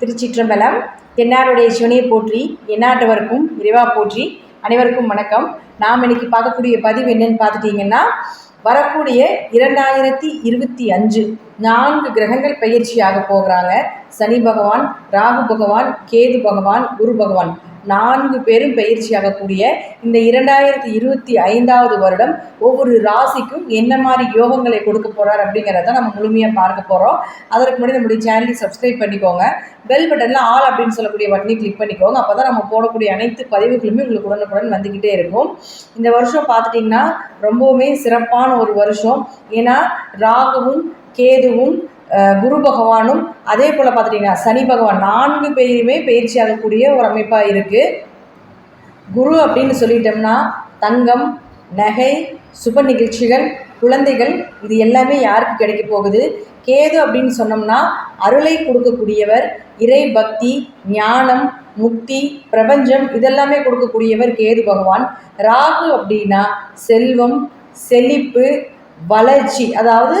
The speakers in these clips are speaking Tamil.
திருச்சிற்றம்பலம் என்னாருடைய சிவனை போற்றி என்னாட்டவருக்கும் இறைவா போற்றி அனைவருக்கும் வணக்கம். நாம் இன்னைக்கு பார்க்கக்கூடிய பதிவு என்னன்னு பார்த்துட்டிங்கன்னா வரக்கூடிய இரண்டாயிரத்தி இருபத்தி அஞ்சு நான்கு கிரகங்கள் பயிற்சியாக போகிறாங்க. சனி பகவான் ராகு பகவான் கேது பகவான் குரு பகவான். நான்கு பேரும் பயிற்சியாகக்கூடிய இந்த இரண்டாயிரத்தி இருபத்தி ஐந்தாவது வருடம் ஒவ்வொரு ராசிக்கும் என்ன மாதிரி யோகங்களை கொடுக்க போகிறார் அப்படிங்கிறத நம்ம முழுமையாக பார்க்க போகிறோம் அதற்கு முன்னாடி நம்முடைய சேனலை சப்ஸ்கிரைப் பண்ணிக்கோங்க. பெல் பட்டனில் ஆல் அப்படின்னு சொல்லக்கூடிய பட்டனை கிளிக் பண்ணிக்கோங்க. அப்போ தான் நம்ம போடக்கூடிய அனைத்து பதிவுகளுமே உங்களுக்கு உடனுக்குடன் வந்துக்கிட்டே இருக்கும். இந்த வருஷம் பார்த்துட்டிங்கன்னா ரொம்பவுமே சிறப்பான ஒரு வருஷம். ஏன்னா ராகுவும் கேதுவும் குரு பகவானும் அதே போல் பார்த்துட்டிங்கன்னா சனி பகவான் நான்கு பேருமே பயிற்சி ஆகக்கூடிய ஒரு அமைப்பாக இருக்குது குரு அப்படின்னு சொல்லிட்டோம்னா தங்கம் நகை சுப நிகழ்ச்சிகள் குழந்தைகள் இது எல்லாமே யாருக்கு கிடைக்க போகுது? கேது அப்படின்னு சொன்னோம்னா அருளை கொடுக்கக்கூடியவர் இறை பக்தி ஞானம் முக்தி பிரபஞ்சம் இதெல்லாமே கொடுக்கக்கூடியவர் கேது பகவான். ராகு அப்படின்னா செல்வம் செழிப்பு வளர்ச்சி அதாவது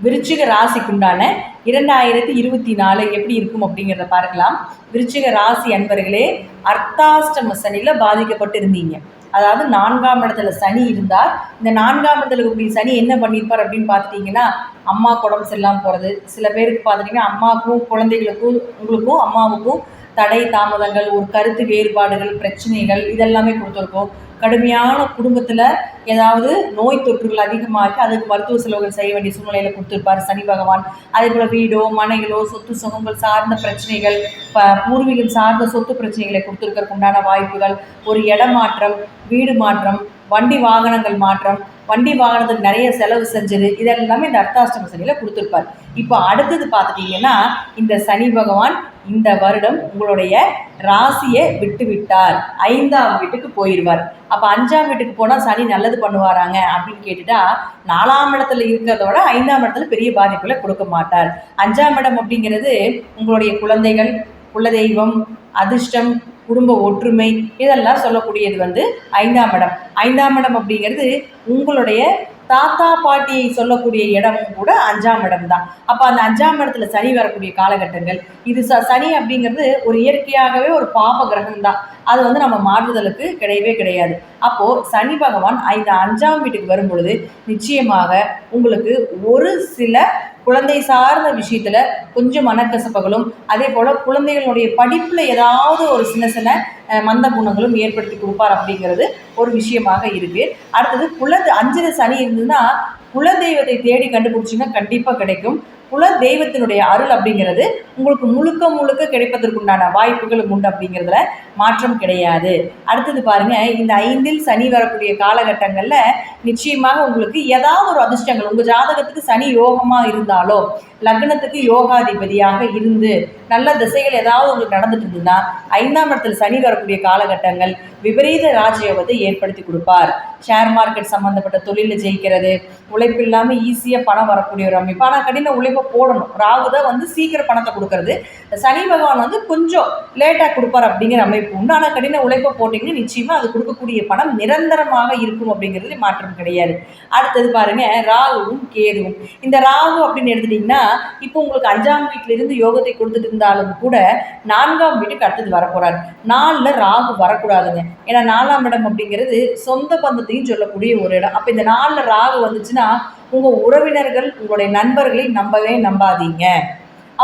விருச்சிக ராசிக்குண்டான இரண்டாயிரத்தி இருபத்தி நாலு எப்படி இருக்கும் அப்படிங்கிறத பார்க்கலாம். விருச்சிக ராசி அன்பர்களே அர்த்தாஷ்டம சனியில் பாதிக்கப்பட்டு இருந்தீங்க அதாவது நான்காம் இடத்துல சனி இருந்தால் இந்த நான்காம் இடத்துல இருக்கக்கூடிய சனி என்ன பண்ணியிருப்பார் அப்படின்னு பார்த்துட்டிங்கன்னா அம்மா உடம்பு சரியில்லாமல் போகிறது சில பேருக்கு பார்த்துட்டிங்கன்னா அம்மாவுக்கும் குழந்தைகளுக்கும் உங்களுக்கும் அம்மாவுக்கும் தடை தாமதங்கள் ஒரு கருத்து வேறுபாடுகள் பிரச்சனைகள் இதெல்லாமே கொடுத்துருக்கோம். கடுமையான குடும்பத்தில் ஏதாவது நோய் தொற்றுகள் அதிகமாகி அதுக்கு மருத்துவ செலவுகள் செய்ய வேண்டிய சூழ்நிலையில் கொடுத்துருப்பார் சனி பகவான். அதே போல் வீடோ மனைகளோ சொத்து சுகங்கள் சார்ந்த பிரச்சனைகள் ப பூர்வீகம் சார்ந்த சொத்து பிரச்சனைகளை கொடுத்துருக்கிறதுக்கு உண்டான வாய்ப்புகள் ஒரு இடமாற்றம் வீடு மாற்றம் வண்டி வாகனங்கள் மாற்றம் வண்டி வாகனத்துக்கு நிறைய செலவு செஞ்சது. இதெல்லாமே இந்த அர்த்தாஷ்டம சனியில் கொடுத்துருப்பார். இப்போ அடுத்தது பார்த்துட்டிங்கன்னா இந்த சனி பகவான் இந்த வருடம் உங்களுடைய ராசியை விட்டு விட்டார் ஐந்தாம் வீட்டுக்கு போயிடுவார் அப்போ அஞ்சாம் வீட்டுக்கு போனால் சனி நல்லது பண்ணுவாராங்க அப்படின்னு கேட்டுட்டா நாலாம் இடத்துல இருக்கிறத விட ஐந்தாம் இடத்துல பெரிய பாதிப்புகளை கொடுக்க மாட்டார். அஞ்சாம் இடம் அப்படிங்கிறது உங்களுடைய குழந்தைகள் குலதெய்வம் அதிர்ஷ்டம் குடும்ப ஒற்றுமை இதெல்லாம் சொல்லக்கூடியது வந்து ஐந்தாம் இடம். ஐந்தாம் இடம் அப்படிங்கிறது உங்களுடைய தாத்தா பாட்டியை சொல்லக்கூடிய இடமும் கூட அஞ்சாம் இடம் தான் அப்போ அந்த அஞ்சாம் இடத்துல சனி வரக்கூடிய காலகட்டங்கள் இது ச சனி அப்படிங்கிறது ஒரு இயற்கையாகவே ஒரு பாப கிரகம் தான் அது வந்து நம்ம மாறுதலுக்கு கிடையவே கிடையாது. அப்போது சனி பகவான் இந்த அஞ்சாம் வீட்டுக்கு வரும் பொழுது நிச்சயமாக உங்களுக்கு ஒரு சில குழந்தை சார்ந்த விஷயத்தில் கொஞ்சம் மனக்கசப்புகளும் அதே போல் குழந்தைகளுடைய படிப்பில் ஏதாவது ஒரு சின்ன சின்ன மந்த குணங்களும் ஏற்படுத்தி கொடுப்பார் அப்படிங்கிறது ஒரு விஷயமாக இருக்குது அடுத்தது குல அஞ்சன சனி இருந்ததுன்னா குல தெய்வத்தை தேடி கண்டுபிடிச்சிங்கன்னா கண்டிப்பாக கிடைக்கும். குல தெய்வத்தினுடைய அருள் அப்படிங்கிறது உங்களுக்கு முழுக்க முழுக்க கிடைப்பதற்குண்டான வாய்ப்புகளும் உண்டு அப்படிங்கிறதுல மாற்றம் கிடையாது. அடுத்தது பாருங்கள் இந்த ஐந்தில் சனி வரக்கூடிய காலகட்டங்களில் நிச்சயமாக உங்களுக்கு ஏதாவது ஒரு அதிர்ஷ்டங்கள் உங்கள் ஜாதகத்துக்கு சனி யோகமாக இருந்தாலோ லக்னத்துக்கு யோகாதிபதியாக இருந்து நல்ல திசைகள் ஏதாவது உங்களுக்கு நடந்துட்டு இருந்ததுன்னா ஐந்தாம் இடத்தில் சனி வரக்கூடிய காலகட்டங்கள் விபரீத ராஜயோகத்தை ஏற்படுத்தி கொடுப்பார். ஷேர் மார்க்கெட் சம்மந்தப்பட்ட தொழிலில் ஜெயிக்கிறது உழைப்பு இல்லாமல் ஈஸியாக பணம் வரக்கூடிய ஒரு அமைப்பு. ஆனால் கடின உழைப்பை போடணும். ராகு தான் வந்து சீக்கிரம் பணத்தை கொடுக்கறது. சனி பகவான் வந்து கொஞ்சம் லேட்டாக கொடுப்பார் அப்படிங்கிற அமைப்பு உண்டு. ஆனால் கடின உழைப்பை போட்டிங்கன்னா நிச்சயமாக அது கொடுக்கக்கூடிய பணம் நிரந்தரமாக இருக்கும் அப்படிங்கிறது மாற்றம் கிடையாது. அடுத்தது பாருங்க ராகுவும் கேதுவும். இந்த ராகு அப்படின்னு எடுத்துட்டிங்கன்னா இப்போ உங்களுக்கு அஞ்சாம் வீட்டிலிருந்து யோகத்தை கொடுத்துட்டு இருந்தாலும் கூட நான்காம் வீட்டுக்கு அடுத்தது வரப்போறாரு. நாலில் ராகு வரக்கூடாதுங்க. ஏன்னா நாலாம் இடம் அப்படிங்கிறது சொந்த பந்தத்தையும் சொல்லக்கூடிய ஒரு இடம். அப்போ இந்த நாளில் ராகு வந்துச்சுன்னா உங்கள் உறவினர்கள் உங்களுடைய நண்பர்களை நம்பவே நம்பாதீங்க.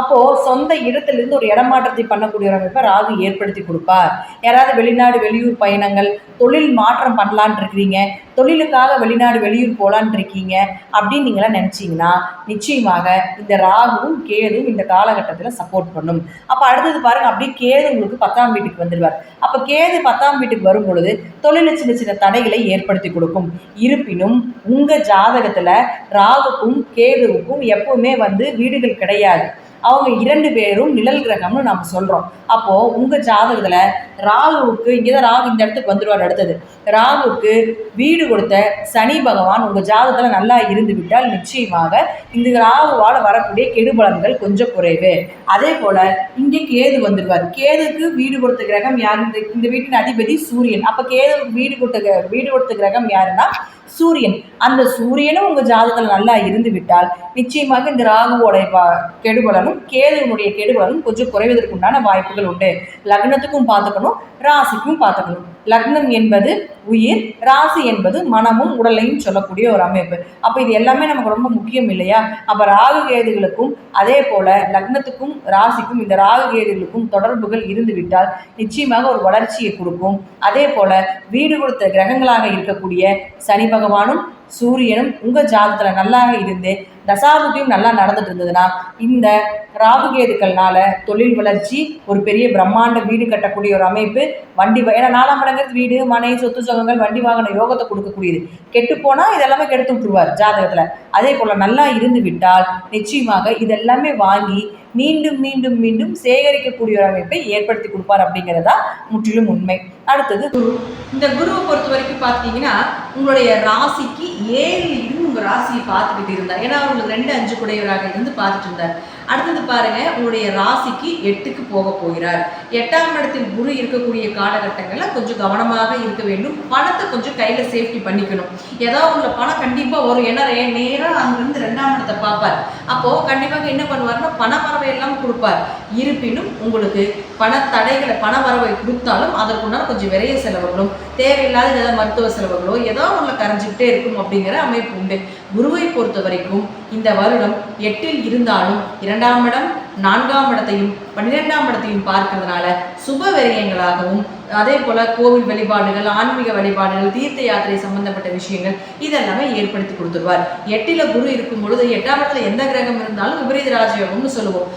அப்போது சொந்த இடத்துலேருந்து ஒரு இடமாற்றத்தை பண்ணக்கூடிய ஒரு அமைப்பை ராகு ஏற்படுத்தி கொடுப்பார். யாராவது வெளிநாடு வெளியூர் பயணங்கள் தொழில் மாற்றம் பண்ணலான் இருக்கிறீங்க. தொழிலுக்காக வெளிநாடு வெளியூர் போகலான் இருக்கீங்க அப்படின்னு நீங்களாம் நினச்சிங்கன்னா நிச்சயமாக இந்த ராகுவும் கேதுவும் இந்த காலகட்டத்தில் சப்போர்ட் பண்ணும். அப்போ அடுத்தது பாருங்கள் அப்படியே கேது உங்களுக்கு பத்தாம் வீட்டுக்கு வந்துடுவார். அப்போ கேது பத்தாம் வீட்டுக்கு வரும் பொழுது தொழிலில் சின்ன சின்ன தடைகளை ஏற்படுத்தி கொடுக்கும். இருப்பினும் உங்கள் ஜாதகத்தில் ராகுக்கும் கேதுவுக்கும் எப்பவுமே வந்து வீடுகள் கிடையாது. அவங்க இரண்டு பேரும் நிழல் கிரகம்னு நம்ம சொல்கிறோம் அப்போது உங்கள் ஜாதகத்தில் ராகுவுக்கு இங்கே தான் ராகு இந்த இடத்துக்கு வந்துடுவார் அடுத்தது. ராகுவுக்கு வீடு கொடுத்த சனி பகவான் உங்கள் ஜாதகத்தில் நல்லா இருந்து விட்டால் நிச்சயமாக இந்த ராகுவால் வரக்கூடிய கெடுபலன்கள் கொஞ்சம் குறைவு. அதே போல் இங்கே கேது வந்துடுவார். கேதுக்கு வீடு கொடுத்த கிரகம் யார்? இந்த இந்த வீட்டின் அதிபதி சூரியன். அப்போ கேது வீடு கொடுத்த வீடு கொடுத்த கிரகம் யாருன்னா சூரியன். அந்த சூரியனும் உங்கள் ஜாதகத்தில் நல்லா இருந்து விட்டால் நிச்சயமாக இந்த ராகுவோடைய கெடுபலனும் கெடுபலனும் கேதுவனுடைய கெடுபலனும் கொஞ்சம் குறைவதற்குண்டான வாய்ப்புகள் உண்டு. லக்னத்துக்கும் பார்த்துக்கணும் ராசிக்கும் பார்த்துக்கணும். லக்னம் என்பது உயிர் ராசி என்பது மனமும் உடலையும் சொல்லக்கூடிய ஒரு அமைப்பு. அப்போ இது எல்லாமே நமக்கு ரொம்ப முக்கியம் இல்லையா? அப்போ ராகு கேதுகளுக்கும் அதே போல் லக்னத்துக்கும் ராசிக்கும் இந்த ராகு கேதுகளுக்கும் தொடர்புகள் இருந்துவிட்டால் நிச்சயமாக ஒரு வளர்ச்சியை கொடுக்கும். அதே போல் வீடு கொடுத்த கிரகங்களாக இருக்கக்கூடிய சனி பகவானும் சூரியனும் உங்கள் ஜாதகத்தில் நல்லா இருந்து தசாபுத்தியும் நல்லா நடந்துட்டு இருந்ததுன்னா இந்த ராகுகேதுக்கள்னால தொழில் வளர்ச்சி ஒரு பெரிய பிரம்மாண்ட வீடு கட்டக்கூடிய ஒரு அமைப்பு வண்டி ஏன்னா நாலாம் மடங்கிறது வீடு மனை சொத்து சொகங்கள் வண்டி வாகன யோகத்தை கொடுக்கக்கூடியது. கெட்டு போனால் இதெல்லாமே கெடுத்து விட்டுருவார் ஜாதகத்தில். அதே போல் நல்லா இருந்து விட்டால் நிச்சயமாக இதெல்லாமே வாங்கி மீண்டும் மீண்டும் மீண்டும் சேகரிக்கக்கூடிய ஒரு அமைப்பை ஏற்படுத்தி கொடுப்பார் அப்படிங்கிறதா முற்றிலும் உண்மை. அடுத்தது குரு. இந்த குருவை பொறுத்த வரைக்கும் பார்த்தீங்கன்னா உங்களுடைய ராசிக்கு ஏழு இருந்து உங்கள் ராசியை பார்த்துக்கிட்டு இருந்தார். ஏன்னா உங்களுக்கு ரெண்டு அஞ்சு குடையவராக இருந்து பார்த்துட்டு இருந்தார். அடுத்தது பாருங்க உங்களுடைய ராசிக்கு எட்டுக்கு போக போகிறார். எட்டாம் இடத்தில் குரு இருக்கக்கூடிய காலகட்டங்களில் கொஞ்சம் கவனமாக இருக்க வேண்டும். பணத்தை கொஞ்சம் கையில் சேஃப்டி பண்ணிக்கணும். ஏதாவது உங்களை பணம் கண்டிப்பாக வரும். ஏன்னா நேராக அங்கிருந்து ரெண்டாம் இடத்தை பார்ப்பார். அப்போது கண்டிப்பாக என்ன பண்ணுவார்னா பணம் எல்லாம் கொடுப்பார். இருப்பினும் உங்களுக்கு பண தடைகளை பண வரவை கொடுத்தாலும் அதற்குண்டான கொஞ்சம் விரைய செலவுகளும் தேவையில்லாத ஏதாவது மருத்துவ செலவுகளோ ஏதோ ஒன்று கரைஞ்சிக்கிட்டே இருக்கும் அப்படிங்கிற அமைப்பு உண்டு. குருவை பொறுத்த வரைக்கும் இந்த வருடம் எட்டில் இருந்தாலும் இரண்டாம் இடம் நான்காம் இடத்தையும் பன்னிரெண்டாம் இடத்தையும் பார்க்கறதுனால சுப விரயங்களாகவும் அதே போல கோவில் வழிபாடுகள் ஆன்மீக வழிபாடுகள் தீர்த்த யாத்திரை சம்பந்தப்பட்ட விஷயங்கள் இதெல்லாமே ஏற்படுத்தி கொடுத்துருவார். எட்டில குரு இருக்கும் பொழுது எட்டாம் இடத்துல எந்த கிரகம் இருந்தாலும் விபரீத ராஜயோகம்னு சொல்லுவோம்.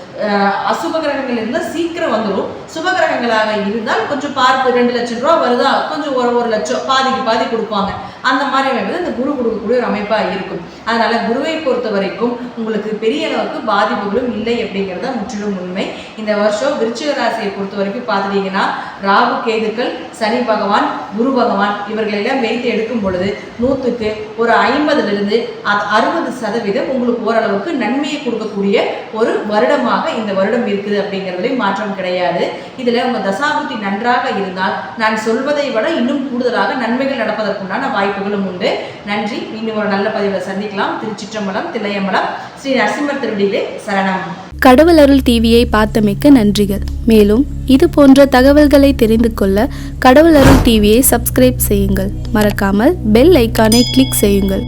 அசுப கிரகங்கள் இருந்தால் சீக்கிரம் வந்துடும் சுப கிரகங்களாக இருந்தால் கொஞ்சம் பார்த்து ரெண்டு லட்சம் ரூபா வருதா? கொஞ்சம் ஒரு ஒரு லட்சம் பாதிக்கு பாதி கொடுப்பாங்க. அந்த மாதிரி அமைப்பு இந்த குரு கொடுக்கக்கூடிய ஒரு அமைப்பாக இருக்கும். அதனால குருவை பொறுத்த வரைக்கும் உங்களுக்கு பெரிய அளவுக்கு பாதிப்புகளும் இல்லை அப்படிங்கிறத முற்றிலும் உண்மை. இந்த வருஷம் விருச்சிக ராசியை பொறுத்த வரைக்கும் பார்த்துட்டீங்கன்னா ராகு கேதுக்கள் சனி பகவான் குரு பகவான் இவர்களெல்லாம் வைத்து எடுக்கும் பொழுது நூற்றுக்கு ஒரு ஐம்பதுலேருந்து அறுபது சதவீதம் உங்களுக்கு ஓரளவுக்கு நன்மையை கொடுக்கக்கூடிய ஒரு வருடமாக இந்த வருடம் இருக்குது அப்படிங்கிறதுலையும் மாற்றம் கிடையாது. இதில் உங்கள் தசாபுத்தி நன்றாக இருந்தால் நான் சொல்வதை விட இன்னும் கூடுதலாக நன்மைகள் நடப்பதற்குண்டான வாய்ப்புகளும் உண்டு. நன்றி. மீண்டும் ஒரு நல்ல பதிவில் சந்திக்கலாம். திருச்சிற்றம்பலம் தில்லையம்பலம் ஸ்ரீ நரசிம்மர் திருடியிலே சரணம். கடவுள் அருள் டிவியை பார்த்தமைக்க நன்றிகள். மேலும் இது போன்ற தகவல்களை தெரிந்து கொள்ள கடவுள் அருள் டிவியை சப்ஸ்கிரைப் செய்யுங்கள். மறக்காமல் பெல் ஐக்கானை கிளிக் செய்யுங்கள்.